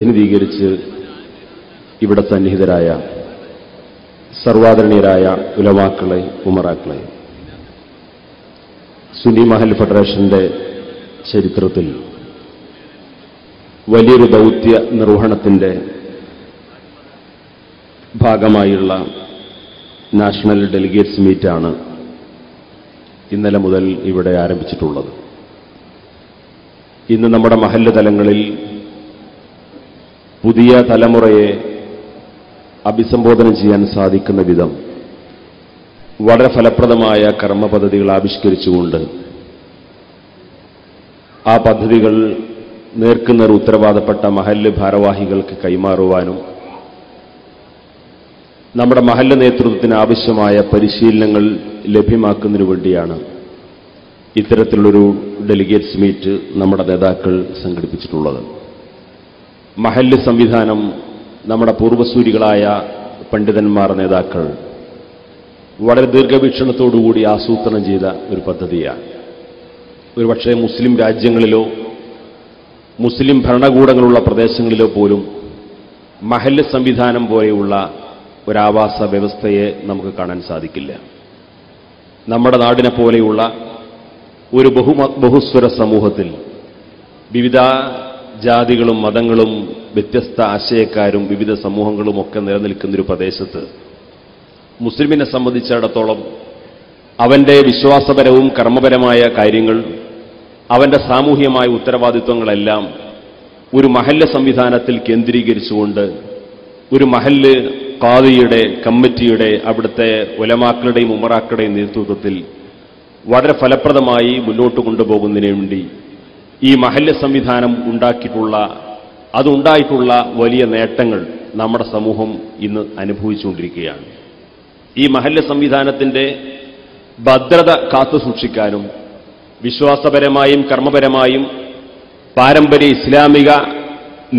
പ്രതിനിധീകരിച്ച് ഇവിടെ സന്നിഹിതരായ സർവാദരണീയരായ ഉലവാക്കളെ ഉമറാക്കളെ. സുന്നി മഹൽ ഫെഡറേഷന്റെ ചരിത്രത്തിൽ വലിയൊരു ദൗത്യ നിർവഹണത്തിന്റെ ഭാഗമായുള്ള നാഷണൽ ഡെലിഗേറ്റ്സ് മീറ്റാണ് ഇന്നലെ മുതൽ ഇവിടെ ആരംഭിച്ചിട്ടുള്ളത്. ഇന്ന് നമ്മുടെ മഹല്ല് തലങ്ങളിൽ പുതിയ തലമുറയെ അഭിസംബോധന ചെയ്യാൻ സാധിക്കുന്ന വിധം വളരെ ഫലപ്രദമായ കർമ്മ പദ്ധതികൾ ആവിഷ്കരിച്ചുകൊണ്ട് ആ പദ്ധതികൾ നേർക്കുനേർ ഉത്തരവാദപ്പെട്ട മഹല്ല് ഭാരവാഹികൾക്ക് കൈമാറുവാനും നമ്മുടെ മഹല്ല് നേതൃത്വത്തിന് ആവശ്യമായ പരിശീലനങ്ങൾ ലഭ്യമാക്കുന്നതിനു വേണ്ടിയാണ് ഇത്തരത്തിലുള്ളൊരു ഡെലിഗേറ്റ്സ് മീറ്റ് നമ്മുടെ നേതാക്കൾ സംഘടിപ്പിച്ചിട്ടുള്ളത്. മഹല്ല് സംവിധാനം നമ്മുടെ പൂർവസൂരികളായ പണ്ഡിതന്മാർ നേതാക്കൾ വളരെ ദീർഘവീക്ഷണത്തോടുകൂടി ആസൂത്രണം ചെയ്ത ഒരു പദ്ധതിയാണ്. ഒരുപക്ഷെ മുസ്ലിം രാജ്യങ്ങളിലോ മുസ്ലിം ഭരണകൂടങ്ങളുള്ള പ്രദേശങ്ങളിലോ പോലും മഹല്ല് സംവിധാനം പോലെയുള്ള ഒരാവാസ വ്യവസ്ഥയെ നമുക്ക് കാണാൻ സാധിക്കില്ല. നമ്മുടെ നാടിനെ പോലെയുള്ള ഒരു ബഹുമ ബഹുസ്വര സമൂഹത്തിൽ വിവിധ ജാതികളും മതങ്ങളും വ്യത്യസ്ത ആശയക്കാരും വിവിധ സമൂഹങ്ങളും ഒക്കെ നിലനിൽക്കുന്നൊരു പ്രദേശത്ത് മുസ്ലിമിനെ സംബന്ധിച്ചിടത്തോളം അവന്റെ വിശ്വാസപരവും കർമ്മപരമായ കാര്യങ്ങൾ അവന്റെ സാമൂഹ്യമായ ഉത്തരവാദിത്വങ്ങളെല്ലാം ഒരു മഹല്ല് സംവിധാനത്തിൽ കേന്ദ്രീകരിച്ചുകൊണ്ട് ഒരു മഹല്ല് കാദിയുടെ കമ്മിറ്റിയുടെ അവിടുത്തെ ഒലമാക്കളുടെയും ഉമറാക്കളുടെയും നേതൃത്വത്തിൽ വളരെ ഫലപ്രദമായി മുന്നോട്ട് കൊണ്ടുപോകുന്നതിന് വേണ്ടി ഈ മഹല്യ സംവിധാനം ഉണ്ടാക്കിയിട്ടുള്ള അതുണ്ടായിട്ടുള്ള വലിയ നേട്ടങ്ങൾ നമ്മുടെ സമൂഹം ഇന്ന് അനുഭവിച്ചുകൊണ്ടിരിക്കുകയാണ്. ഈ മഹല്യ സംവിധാനത്തിന്റെ ഭദ്രത കാത്തു സൂക്ഷിക്കാനും വിശ്വാസപരമായും കർമ്മപരമായും പാരമ്പര്യ ഇസ്ലാമിക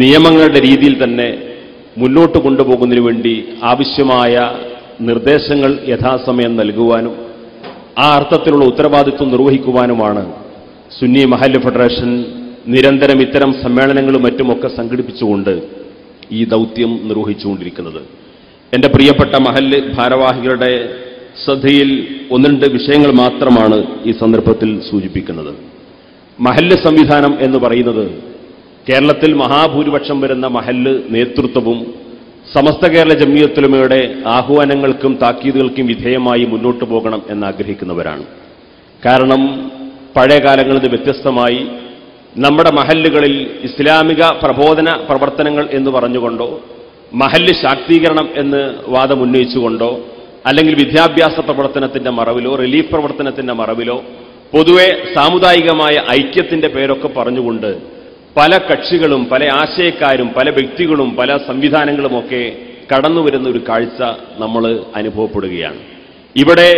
നിയമങ്ങളുടെ രീതിയിൽ തന്നെ മുന്നോട്ട് കൊണ്ടുപോകുന്നതിനു വേണ്ടി ആവശ്യമായ നിർദ്ദേശങ്ങൾ യഥാസമയം നൽകുവാനും ആ അർത്ഥത്തിലുള്ള ഉത്തരവാദിത്വം നിർവഹിക്കുവാനുമാണ് സുന്നി മഹല്ല് ഫെഡറേഷൻ നിരന്തരം ഇത്തരം സമ്മേളനങ്ങളും മറ്റുമൊക്കെ സംഘടിപ്പിച്ചുകൊണ്ട് ഈ ദൗത്യം നിർവഹിച്ചുകൊണ്ടിരിക്കുന്നത്. എന്റെ പ്രിയപ്പെട്ട മഹല്ല് ഭാരവാഹികളുടെ ശ്രദ്ധയിൽ ഒന്ന് രണ്ട് വിഷയങ്ങൾ മാത്രമാണ് ഈ സന്ദർഭത്തിൽ സൂചിപ്പിക്കുന്നത്. മഹല്ല് സംവിധാനം എന്ന് പറയുന്നത് കേരളത്തിൽ മഹാഭൂരിപക്ഷം വരുന്ന മഹല്ല് നേതൃത്വവും സമസ്ത കേരള ജമിയത്തുലമയുടെ ആഹ്വാനങ്ങൾക്കും താക്കീതുകൾക്കും വിധേയമായി മുന്നോട്ടു പോകണം എന്നാഗ്രഹിക്കുന്നവരാണ്. കാരണം പഴയ കാലങ്ങളിൽ നിന്ന് വ്യത്യസ്തമായി നമ്മുടെ മഹല്ലുകളിൽ ഇസ്ലാമിക പ്രബോധന പ്രവർത്തനങ്ങൾ എന്ന് പറഞ്ഞുകൊണ്ടോ മഹല്ല് ശാക്തീകരണം എന്ന് വാദം വാദമുന്നയിച്ചുകൊണ്ടോ അല്ലെങ്കിൽ വിദ്യാഭ്യാസ പ്രവർത്തനത്തിന്റെ മറവിലോ റിലീഫ് പ്രവർത്തനത്തിന്റെ മറവിലോ പൊതുവെ സാമുദായികമായ ഐക്യത്തിന്റെ പേരൊക്കെ പറഞ്ഞുകൊണ്ട് പല കക്ഷികളും പല ആശയക്കാരും പല വ്യക്തികളും പല സംവിധാനങ്ങളുമൊക്കെ കടന്നു വരുന്ന ഒരു കാഴ്ച നമ്മൾ അനുഭവപ്പെടുകയാണ്. ഇവിടെ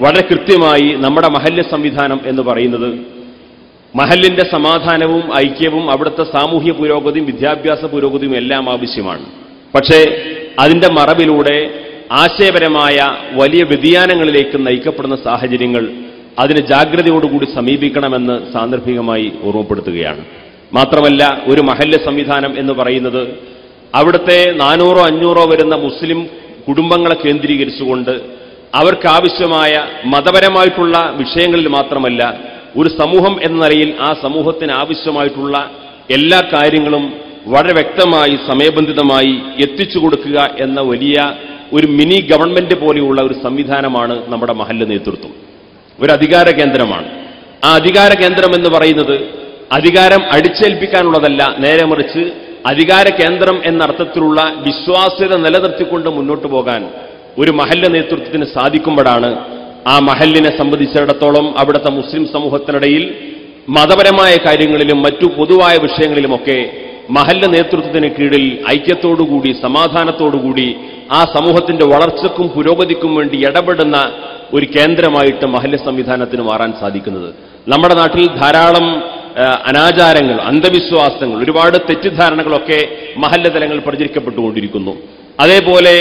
വളരെ കൃത്യമായി നമ്മുടെ മഹല്യ സംവിധാനം എന്ന് പറയുന്നത് മഹല്ലിന്റെ സമാധാനവും ഐക്യവും അവിടുത്തെ സാമൂഹ്യ പുരോഗതിയും വിദ്യാഭ്യാസ പുരോഗതിയും എല്ലാം ആവശ്യമാണ്. പക്ഷേ അതിന്റെ മറവിലൂടെ ആശയപരമായ വലിയ വ്യതിയാനങ്ങളിലേക്ക് നയിക്കപ്പെടുന്ന സാഹചര്യങ്ങൾ അതിന് ജാഗ്രതയോടുകൂടി സമീപിക്കണമെന്ന് സാന്ദർഭികമായി ഓർമ്മപ്പെടുത്തുകയാണ്. മാത്രമല്ല ഒരു മഹല്ല് സംവിധാനം എന്ന് പറയുന്നത് അവിടുത്തെ നാനൂറോ അഞ്ഞൂറോ വരുന്ന മുസ്ലിം കുടുംബങ്ങളെ കേന്ദ്രീകരിച്ചുകൊണ്ട് അവർക്കാവശ്യമായ മതപരമായിട്ടുള്ള വിഷയങ്ങളിൽ മാത്രമല്ല ഒരു സമൂഹം എന്ന നിലയിൽ ആ സമൂഹത്തിന് ആവശ്യമായിട്ടുള്ള എല്ലാ കാര്യങ്ങളും വളരെ വ്യക്തമായി സമയബന്ധിതമായി എത്തിച്ചു കൊടുക്കുക എന്ന വലിയ ഒരു മിനി ഗവൺമെന്റ് പോലെയുള്ള ഒരു സംവിധാനമാണ് നമ്മുടെ മഹല്ല് നേതൃത്വം. ഒരു അധികാര കേന്ദ്രമാണ്. ആ അധികാര കേന്ദ്രം എന്ന് പറയുന്നത് അധികാരം അടിച്ചേൽപ്പിക്കാനുള്ളതല്ല നേരെ മറിച്ച് അധികാര കേന്ദ്രം എന്ന അർത്ഥത്തിലുള്ള വിശ്വാസ്യത നിലനിർത്തിക്കൊണ്ട് മുന്നോട്ട് പോകാൻ ഒരു മഹല്ല നേതൃത്വത്തിന് സാധിക്കുമ്പോഴാണ് ആ മഹല്ലിനെ സംബന്ധിച്ചിടത്തോളം അവിടുത്തെ മുസ്ലിം സമൂഹത്തിനിടയിൽ മതപരമായ കാര്യങ്ങളിലും മറ്റു പൊതുവായ വിഷയങ്ങളിലുമൊക്കെ മഹല്ല നേതൃത്വത്തിന് കീഴിൽ ഐക്യത്തോടുകൂടി സമാധാനത്തോടുകൂടി ആ സമൂഹത്തിന്റെ വളർച്ചക്കും പുരോഗതിക്കും വേണ്ടി ഇടപെടുന്ന ഒരു കേന്ദ്രമായിട്ട് മഹല്ല സംവിധാനത്തിന് മാറാൻ സാധിക്കുന്നത്. നമ്മുടെ നാട്ടിൽ ധാരാളം അനാചാരങ്ങൾ അന്ധവിശ്വാസങ്ങൾ ഒരുപാട് തെറ്റിദ്ധാരണകളൊക്കെ മഹല്ല തലങ്ങൾ പ്രചരിക്കപ്പെട്ടുകൊണ്ടിരിക്കുന്നു. അതേപോലെ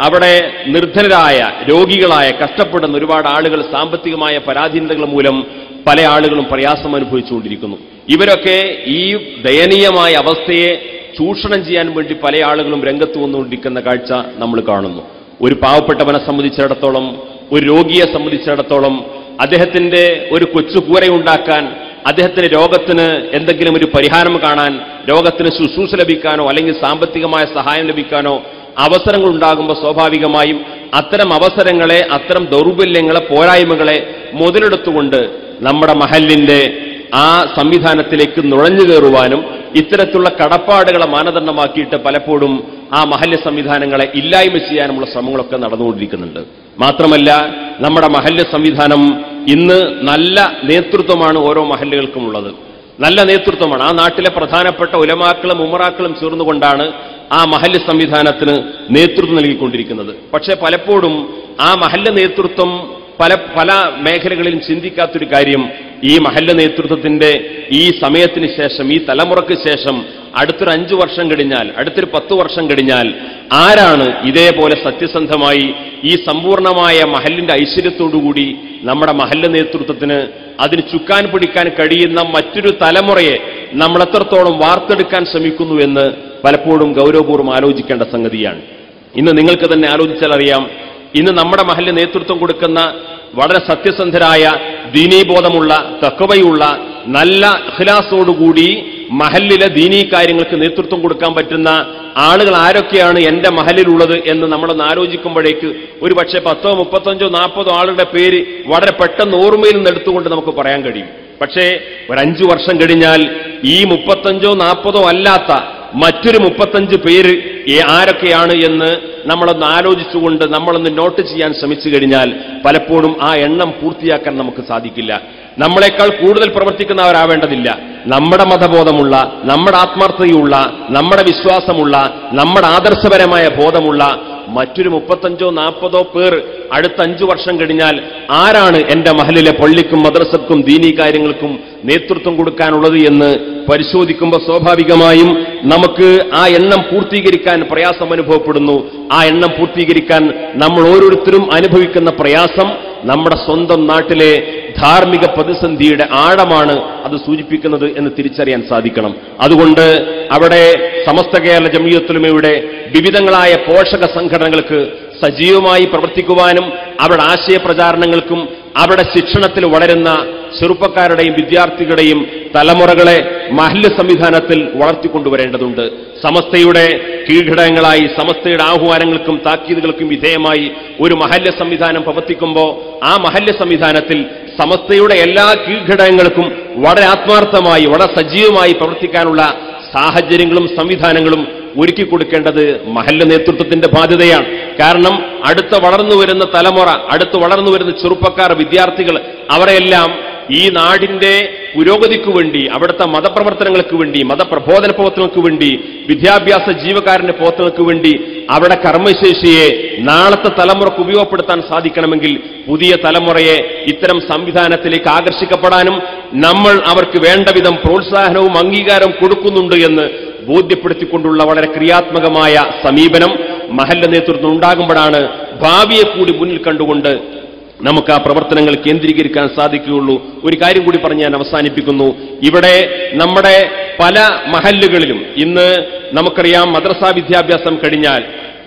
അവിടെ നിർധനരായ രോഗികളായ കഷ്ടപ്പെടുന്ന ഒരുപാട് ആളുകൾ സാമ്പത്തികമായ പരാധീനതകൾ മൂലം പല ആളുകളും പ്രയാസം അനുഭവിച്ചുകൊണ്ടിരിക്കുന്നു. ഇവരൊക്കെ ഈ ദയനീയമായ അവസ്ഥയെ ചൂഷണം ചെയ്യാൻ വേണ്ടി പല ആളുകളും രംഗത്ത് വന്നുകൊണ്ടിരിക്കുന്ന കാഴ്ച നമ്മൾ കാണുന്നു. ഒരു പാവപ്പെട്ടവനെ സംബന്ധിച്ചിടത്തോളം ഒരു രോഗിയെ സംബന്ധിച്ചിടത്തോളം അദ്ദേഹത്തിന്റെ ഒരു കൊച്ചു കൂരയുണ്ടാക്കാൻ അദ്ദേഹത്തിന് രോഗത്തിന് എന്തെങ്കിലും ഒരു പരിഹാരം കാണാൻ രോഗത്തിന് ശുശ്രൂഷ ലഭിക്കാനോ അല്ലെങ്കിൽ സാമ്പത്തികമായ സഹായം ലഭിക്കാനോ അവസരങ്ങൾ ഉണ്ടാകുമ്പോൾ സ്വാഭാവികമായും അത്തരം അവസരങ്ങളെ അത്തരം ദൗർബല്യങ്ങളെ പോരായ്മകളെ മുതലെടുത്തുകൊണ്ട് നമ്മുടെ മഹലിന്റെ ആ സംവിധാനത്തിലേക്ക് നുഴഞ്ഞു കയറുവാനും ഇത്തരത്തിലുള്ള കടപ്പാടുകളെ മാനദണ്ഡമാക്കിയിട്ട് പലപ്പോഴും ആ മഹല്യ സംവിധാനങ്ങളെ ഇല്ലായ്മ ചെയ്യാനുമുള്ള ശ്രമങ്ങളൊക്കെ നടന്നുകൊണ്ടിരിക്കുന്നുണ്ട്. മാത്രമല്ല നമ്മുടെ മഹല്യ സംവിധാനം ഇന്ന് നല്ല നേതൃത്വമാണ് ഓരോ മഹല്ലുകൾക്കും ഉള്ളത് നല്ല നേതൃത്വമാണ്. ആ നാട്ടിലെ പ്രധാനപ്പെട്ട ഉലമാക്കളും ഉമറാക്കളും ചേർന്നുകൊണ്ടാണ് ആ മഹല്ല് സംവിധാനത്തിന് നേതൃത്വം നൽകിക്കൊണ്ടിരിക്കുന്നത്. പക്ഷേ പലപ്പോഴും ആ മഹല്ല് നേതൃത്വം പല പല മേഖലകളിലും ചിന്തിക്കാത്തൊരു കാര്യം ഈ മഹല്ല് നേതൃത്വത്തിന്റെ ഈ സമയത്തിന് ശേഷം ഈ തലമുറയ്ക്ക് ശേഷം അടുത്തൊരു അഞ്ചു വർഷം കഴിഞ്ഞാൽ അടുത്തൊരു പത്ത് വർഷം കഴിഞ്ഞാൽ ആരാണ് ഇതേപോലെ സത്യസന്ധമായി ഈ സമ്പൂർണമായ മഹലിന്റെ ഐശ്വര്യത്തോടുകൂടി നമ്മുടെ മഹല്ല് നേതൃത്വത്തിന് അതിന് ചുക്കാൻ പിടിക്കാൻ കഴിയുന്ന മറ്റൊരു തലമുറയെ നമ്മൾ എത്രത്തോളം വാർത്തെടുക്കാൻ ശ്രമിക്കുന്നു എന്ന് പലപ്പോഴും ഗൗരവപൂർവം ആലോചിക്കേണ്ട സംഗതിയാണ്. ഇന്ന് നിങ്ങൾക്ക് തന്നെ ആലോചിച്ചാൽ അറിയാം ഇന്ന് നമ്മുടെ മഹലിന് നേതൃത്വം കൊടുക്കുന്ന വളരെ സത്യസന്ധരായ ദീനീബോധമുള്ള തക്കവയുള്ള നല്ല അഖിലാസോടുകൂടി മഹലിലെ ദീനീ കാര്യങ്ങൾക്ക് നേതൃത്വം കൊടുക്കാൻ പറ്റുന്ന ആളുകൾ ആരൊക്കെയാണ് എന്റെ മഹലിലുള്ളത് എന്ന് നമ്മളൊന്ന് ആലോചിക്കുമ്പോഴേക്ക് ഒരു പക്ഷേ പത്തോ മുപ്പത്തഞ്ചോ നാൽപ്പതോ ആളുടെ പേര് വളരെ പെട്ടെന്ന് ഓർമ്മയിൽ നിന്ന് എടുത്തുകൊണ്ട് നമുക്ക് പറയാൻ കഴിയും. പക്ഷേ ഒരു അഞ്ചു വർഷം കഴിഞ്ഞാൽ ഈ മുപ്പത്തഞ്ചോ നാൽപ്പതോ അല്ലാത്ത മറ്റൊരു മുപ്പത്തഞ്ച് പേര് ആരൊക്കെയാണ് എന്ന് നമ്മളൊന്ന് ആലോചിച്ചുകൊണ്ട് നമ്മളൊന്ന് നോട്ട് ചെയ്യാൻ ശ്രമിച്ചു കഴിഞ്ഞാൽ പലപ്പോഴും ആ എണ്ണം പൂർത്തിയാക്കാൻ നമുക്ക് സാധിക്കില്ല. നമ്മളെക്കാൾ കൂടുതൽ പ്രവർത്തിക്കുന്നവരാവേണ്ടതില്ല നമ്മുടെ മതബോധമുള്ള നമ്മുടെ ആത്മാർത്ഥതയുള്ള നമ്മുടെ വിശ്വാസമുള്ള നമ്മുടെ ആദർശപരമായ ബോധമുള്ള മറ്റൊരു മുപ്പത്തഞ്ചോ നാൽപ്പതോ പേർ അടുത്ത അഞ്ചു വർഷം കഴിഞ്ഞാൽ ആരാണ് എന്റെ മഹലിലെ പള്ളിക്കും മദ്രസക്കും ദീനീ കാര്യങ്ങൾക്കും നേതൃത്വം കൊടുക്കാനുള്ളത് എന്ന് പരിശോധിക്കുമ്പോൾ സ്വാഭാവികമായും നമുക്ക് ആ എണ്ണം പൂർത്തീകരിക്കാൻ പ്രയാസം അനുഭവപ്പെടുന്നു. ആ എണ്ണം പൂർത്തീകരിക്കാൻ നമ്മൾ ഓരോരുത്തരും അനുഭവിക്കുന്ന പ്രയാസം നമ്മുടെ സ്വന്തം നാട്ടിലെ ധാർമ്മിക പ്രതിസന്ധിയുടെ ആഴമാണ് അത് സൂചിപ്പിക്കുന്നത് എന്ന് തിരിച്ചറിയാൻ സാധിക്കണം. അതുകൊണ്ട് അവിടെ സമസ്ത കേരള ജമിയത്തുലുമയുടെ വിവിധങ്ങളായ പോഷക സംഘടനകൾക്ക് സജീവമായി പ്രവർത്തിക്കുവാനും അവരുടെ ആശയപ്രചാരണങ്ങൾക്കും അവരുടെ ശിക്ഷണത്തിൽ വളരുന്ന ചെറുപ്പക്കാരുടെയും വിദ്യാർത്ഥികളുടെയും തലമുറകളെ മഹല്ല് സംവിധാനത്തിൽ വളർത്തിക്കൊണ്ടുവരേണ്ടതുണ്ട്. സമസ്തയുടെ കീഴ്ഘടകങ്ങളായി സമസ്തയുടെ ആഹ്വാനങ്ങൾക്കും താക്കീതുകൾക്കും വിധേയമായി ഒരു മഹല്യ സംവിധാനം പ്രവർത്തിക്കുമ്പോൾ ആ മഹല്യ സംവിധാനത്തിൽ സമസ്തയുടെ എല്ലാ കീഴ്ഘടകങ്ങൾക്കും വളരെ ആത്മാർത്ഥമായി വളരെ സജീവമായി പ്രവർത്തിക്കാനുള്ള സാഹചര്യങ്ങളും സംവിധാനങ്ങളും ഒരുക്കി കൊടുക്കേണ്ടത് മഹല്ല് നേതൃത്വത്തിന്റെ ബാധ്യതയാണ്. കാരണം അടുത്ത വളർന്നു വരുന്ന തലമുറ അടുത്ത് വളർന്നു വരുന്ന ചെറുപ്പക്കാർ വിദ്യാർത്ഥികൾ അവരെല്ലാം ഈ നാടിന്റെ പുരോഗതിക്ക് വേണ്ടി അവിടുത്തെ മതപ്രവർത്തനങ്ങൾക്ക് വേണ്ടി മതപ്രബോധന പ്രവർത്തനങ്ങൾക്ക് വേണ്ടി വിദ്യാഭ്യാസ ജീവകാരന്റെ പ്രവർത്തനങ്ങൾക്ക് വേണ്ടി അവിടെ കർമ്മശേഷിയെ നാളത്തെ തലമുറയ്ക്ക് ഉപയോഗപ്പെടുത്താൻ സാധിക്കണമെങ്കിൽ പുതിയ തലമുറയെ ഇത്തരം സംവിധാനത്തിലേക്ക് ആകർഷിക്കപ്പെടാനും നമ്മൾ അവർക്ക് വേണ്ട വിധം പ്രോത്സാഹനവും അംഗീകാരവും കൊടുക്കുന്നുണ്ട് എന്ന് ബോധ്യപ്പെടുത്തിക്കൊണ്ടുള്ള വളരെ ക്രിയാത്മകമായ സമീപനം മഹല്ല നേതൃത്വം ഉണ്ടാകുമ്പോഴാണ് ഭാവിയെ കൂടി മുന്നിൽ കണ്ടുകൊണ്ട് നമുക്ക് ആ പ്രവർത്തനങ്ങൾ കേന്ദ്രീകരിക്കാൻ സാധിക്കുകയുള്ളൂ. ഒരു കാര്യം കൂടി പറഞ്ഞ് ഞാൻ അവസാനിപ്പിക്കുന്നു. ഇവിടെ നമ്മുടെ പല മഹല്ലുകളിലും ഇന്ന് നമുക്കറിയാം മദ്രസാ വിദ്യാഭ്യാസം കഴിഞ്ഞാൽ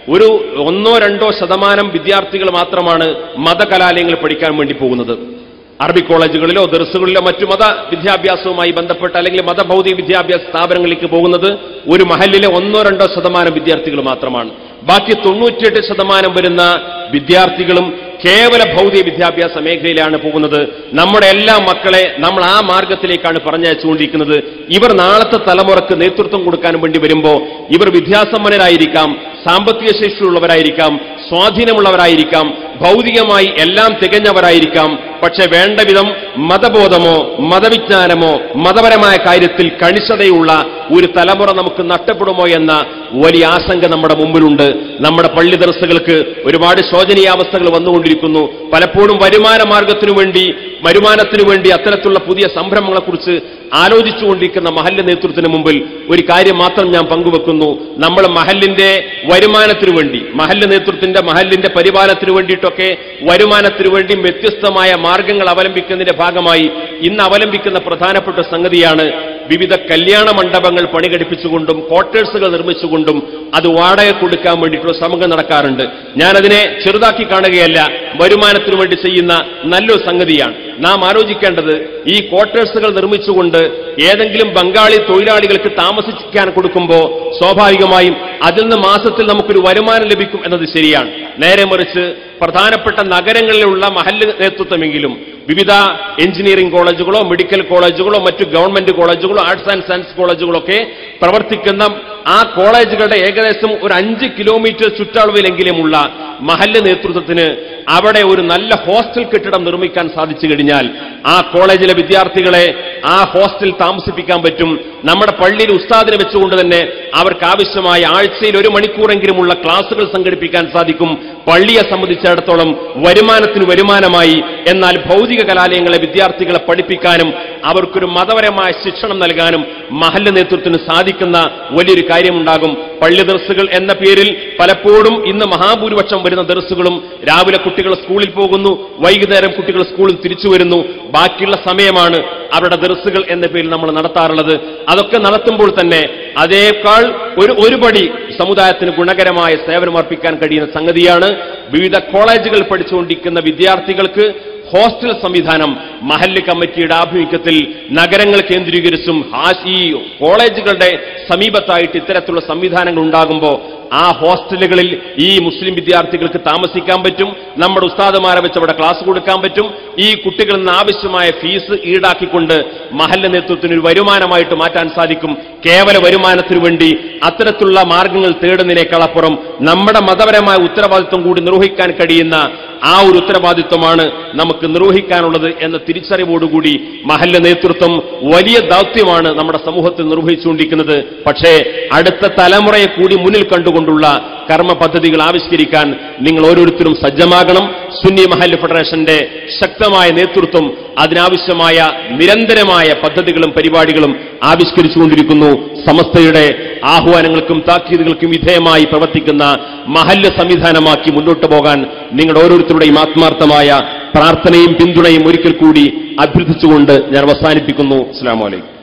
ഒരു ഒന്നോ രണ്ടോ ശതമാനം വിദ്യാർത്ഥികൾ മാത്രമാണ് മതകലാലയങ്ങൾ പഠിക്കാൻ വേണ്ടി പോകുന്നത്. അറബി കോളേജുകളിലോ ദർസുകളിലോ മറ്റു മത വിദ്യാഭ്യാസവുമായി ബന്ധപ്പെട്ട അല്ലെങ്കിൽ മതഭൗതിക വിദ്യാഭ്യാസ സ്ഥാപനങ്ങളിലേക്ക് പോകുന്നത് ഒരു മഹലിലെ ഒന്നോ രണ്ടോ ശതമാനം വിദ്യാർത്ഥികൾ മാത്രമാണ്. ബാക്കി തൊണ്ണൂറ്റിയെട്ട് ശതമാനം വരുന്ന വിദ്യാർത്ഥികളും കേവല ഭൗതിക വിദ്യാഭ്യാസ മേഖലയിലാണ് പോകുന്നത്. നമ്മുടെ എല്ലാ മക്കളെ നമ്മൾ ആ മാർഗത്തിലേക്കാണ് പറഞ്ഞയച്ചുകൊണ്ടിരിക്കുന്നത് ഇവർ നാളത്തെ തലമുറയ്ക്ക് നേതൃത്വം കൊടുക്കാൻ വേണ്ടി വരുമ്പോൾ ഇവർ വിദ്യാസമ്പന്നരായിരിക്കാം സാമ്പത്തിക ശേഷിയുള്ളവരായിരിക്കാം സ്വാധീനമുള്ളവരായിരിക്കാം ഭൗതികമായി എല്ലാം തികഞ്ഞവരായിരിക്കാം പക്ഷെ വേണ്ട വിധം മതബോധമോ മതവിജ്ഞാനമോ മതപരമായ കാര്യത്തിൽ കണിശതയുള്ള ഒരു തലമുറ നമുക്ക് നഷ്ടപ്പെടുമോ എന്ന വലിയ ആശങ്ക നമ്മുടെ മുമ്പിലുണ്ട്. നമ്മുടെ പള്ളി ദർസകൾക്ക് ഒരുപാട് ശോചനീയാവസ്ഥകൾ വന്നുകൊണ്ടിരിക്കുന്നു. പലപ്പോഴും വരുമാന മാർഗത്തിനു വേണ്ടി വരുമാനത്തിനു വേണ്ടി അത്തരത്തിലുള്ള പുതിയ സംരംഭങ്ങളെക്കുറിച്ച് ആലോചിച്ചുകൊണ്ടിരിക്കുന്ന മഹല്ല് നേതൃത്വത്തിന് മുമ്പിൽ ഒരു കാര്യം മാത്രം ഞാൻ പങ്കുവെക്കുന്നു. നമ്മൾ മഹല്ലിന്റെ വരുമാനത്തിനു വേണ്ടി മഹല്ല് നേതൃത്വത്തിന്റെ മഹല്ലിന്റെ പരിപാലനത്തിനു വേണ്ടിയിട്ടൊക്കെ വരുമാനത്തിനു വേണ്ടി വ്യത്യസ്തമായ മാർഗങ്ങൾ അവലംബിക്കുന്നതിന്റെ ഭാഗമായി ഇന്ന് അവലംബിക്കുന്ന പ്രധാനപ്പെട്ട സംഗതിയാണ് വിവിധ കല്യാണ മണ്ഡപങ്ങൾ പണികടിപ്പിച്ചുകൊണ്ടും ക്വാർട്ടേഴ്സുകൾ നിർമ്മിച്ചുകൊണ്ടും അത് വാടക കൊടുക്കാൻ വേണ്ടിയിട്ടുള്ള ശ്രമങ്ങൾ നടക്കാറുണ്ട്. ഞാനതിനെ ചെറുതാക്കി കാണുകയല്ല വരുമാനത്തിനു വേണ്ടി ചെയ്യുന്ന നല്ലൊരു സംഗതിയാണ്. നാം ആലോചിക്കേണ്ടത് ഈ ക്വാർട്ടേഴ്സുകൾ നിർമ്മിച്ചുകൊണ്ട് ഏതെങ്കിലും ബംഗാളി തൊഴിലാളികൾക്ക് താമസിക്കാൻ കൊടുക്കുമ്പോൾ സ്വാഭാവികമായും അതിൽ നിന്ന് മാസത്തിൽ നമുക്കൊരു വരുമാനം ലഭിക്കും എന്നത് ശരിയാണ്. നേരെ മറിച്ച് പ്രധാനപ്പെട്ട നഗരങ്ങളിലുള്ള മഹല്ല് നേതൃത്വമെങ്കിലും വിവിധ എഞ്ചിനീയറിംഗ് കോളേജുകളോ മെഡിക്കൽ കോളേജുകളോ മറ്റു ഗവൺമെന്റ് കോളേജുകളോ ആർട്സ് ആൻഡ് സയൻസ് കോളേജുകളൊക്കെ പ്രവർത്തിക്കുന്ന ആ കോളേജുകളുടെ ഏകദേശം ഒരു അഞ്ച് കിലോമീറ്റർ ചുറ്റളവിലെങ്കിലുമുള്ള മഹല്ല് നേതൃത്വത്തിന് അവിടെ ഒരു നല്ല ഹോസ്റ്റൽ കെട്ടിടം നിർമ്മിക്കാൻ സാധിച്ചു കഴിഞ്ഞാൽ ആ കോളേജിലെ വിദ്യാർത്ഥികളെ ആ ഹോസ്റ്റൽ താമസിപ്പിക്കാൻ പറ്റും. നമ്മുടെ പള്ളിയിൽ ഉസ്താദിനെ വെച്ചുകൊണ്ട് തന്നെ അവർക്ക് ആവശ്യമായ ആഴ്ചയിൽ ഒരു മണിക്കൂറെങ്കിലുമുള്ള ക്ലാസുകൾ സംഘടിപ്പിക്കാൻ സാധിക്കും. പള്ളിയെ സംബന്ധിച്ചിടത്തോളം വരുമാനത്തിന് വരുമാനമായി. എന്നാൽ ഭൗതിക കലാലയങ്ങളെ വിദ്യാർത്ഥികളെ പഠിപ്പിക്കാനും അവർക്കൊരു മതപരമായ ശിക്ഷണം നൽകാനും മഹല്ല് നേതൃത്വത്തിന് സാധിക്കുന്ന വലിയൊരു കാര്യമുണ്ടാകും. പള്ളി ദർസുകൾ എന്ന പേരിൽ പലപ്പോഴും ഇന്ന് മഹാഭൂരിപക്ഷം വരുന്ന ദർസുകളും രാവിലെ കുട്ടികൾ സ്കൂളിൽ പോകുന്നു വൈകുന്നേരം കുട്ടികൾ സ്കൂളിൽ തിരിച്ചു വരുന്നു. ബാക്കിയുള്ള സമയമാണ് അവരുടെ ദർസുകൾ എന്ന പേരിൽ നമ്മൾ നടത്താറുള്ളത്. അതൊക്കെ നടത്തുമ്പോൾ തന്നെ അതേക്കാൾ ഒരു ഒരുപടി സമുദായത്തിന് ഗുണകരമായ സേവനമർപ്പിക്കാൻ കഴിയുന്ന സംഗതിയാണ് വിവിധ കോളേജുകൾ പഠിച്ചുകൊണ്ടിരിക്കുന്ന വിദ്യാർത്ഥികൾക്ക് ഹോസ്റ്റൽ സംവിധാനം മഹല്ല് കമ്മിറ്റിയുടെ ആഭിമുഖ്യത്തിൽ നഗരങ്ങൾ കേന്ദ്രീകരിച്ചും ഈ കോളേജുകളുടെ സമീപത്തായിട്ട് ഇത്തരത്തിലുള്ള സംവിധാനങ്ങൾ ഉണ്ടാകുമ്പോൾ ആ ഹോസ്റ്റലുകളിൽ ഈ മുസ്ലിം വിദ്യാർത്ഥികൾക്ക് താമസിക്കാൻ പറ്റും നമ്മുടെ ഉസ്താദമാരെ വെച്ച് അവിടെ ക്ലാസ് കൊടുക്കാൻ പറ്റും ഈ കുട്ടികളിൽ നിന്ന് ആവശ്യമായ ഫീസ് ഈടാക്കിക്കൊണ്ട് മഹല്ല നേതൃത്വത്തിന് ഒരു വരുമാനമായിട്ട് മാറ്റാൻ സാധിക്കും. കേവല വരുമാനത്തിനു വേണ്ടി അത്തരത്തിലുള്ള മാർഗങ്ങൾ തേടുന്നതിനേക്കാളപ്പുറം നമ്മുടെ മതപരമായ ഉത്തരവാദിത്വം കൂടി നിർവഹിക്കാൻ കഴിയുന്ന ആ ഒരു ഉത്തരവാദിത്വമാണ് നമുക്ക് നിർവഹിക്കാനുള്ളത് എന്ന തിരിച്ചറിവോടുകൂടി മഹല്ല നേതൃത്വം വലിയ ദൗത്യമാണ് നമ്മുടെ സമൂഹത്തിൽ നിർവഹിച്ചുകൊണ്ടിരിക്കുന്നത്. പക്ഷേ അടുത്ത തലമുറയെ കൂടി മുന്നിൽ കണ്ടുകൊണ്ടുള്ള കർമ്മ പദ്ധതികൾ ആവിഷ്കരിക്കാൻ നിങ്ങൾ ഓരോരുത്തരും സജ്ജമാകണം. സുന്നി മഹല്ല് ഫെഡറേഷന്റെ ശക്തമായ നേതൃത്വം അതിനാവശ്യമായ നിരന്തരമായ പദ്ധതികളും പരിപാടികളും ആവിഷ്കരിച്ചുകൊണ്ടിരിക്കുന്നു. സമസ്തയുടെ ആഹ്വാനങ്ങൾക്കും താക്കീതുകൾക്കും വിധേയമായി പ്രവർത്തിക്കുന്ന മഹല്ല് സംവിധാനമാക്കി മുന്നോട്ട് പോകാൻ നിങ്ങളുടെ ഓരോരുത്തരുടെയും ആത്മാർത്ഥമായ പ്രാർത്ഥനയും പിന്തുണയും ഒരിക്കൽ കൂടി അഭ്യർത്ഥിച്ചുകൊണ്ട് ഞാൻ അവസാനിപ്പിക്കുന്നു. അസ്സാം വലൈക്കും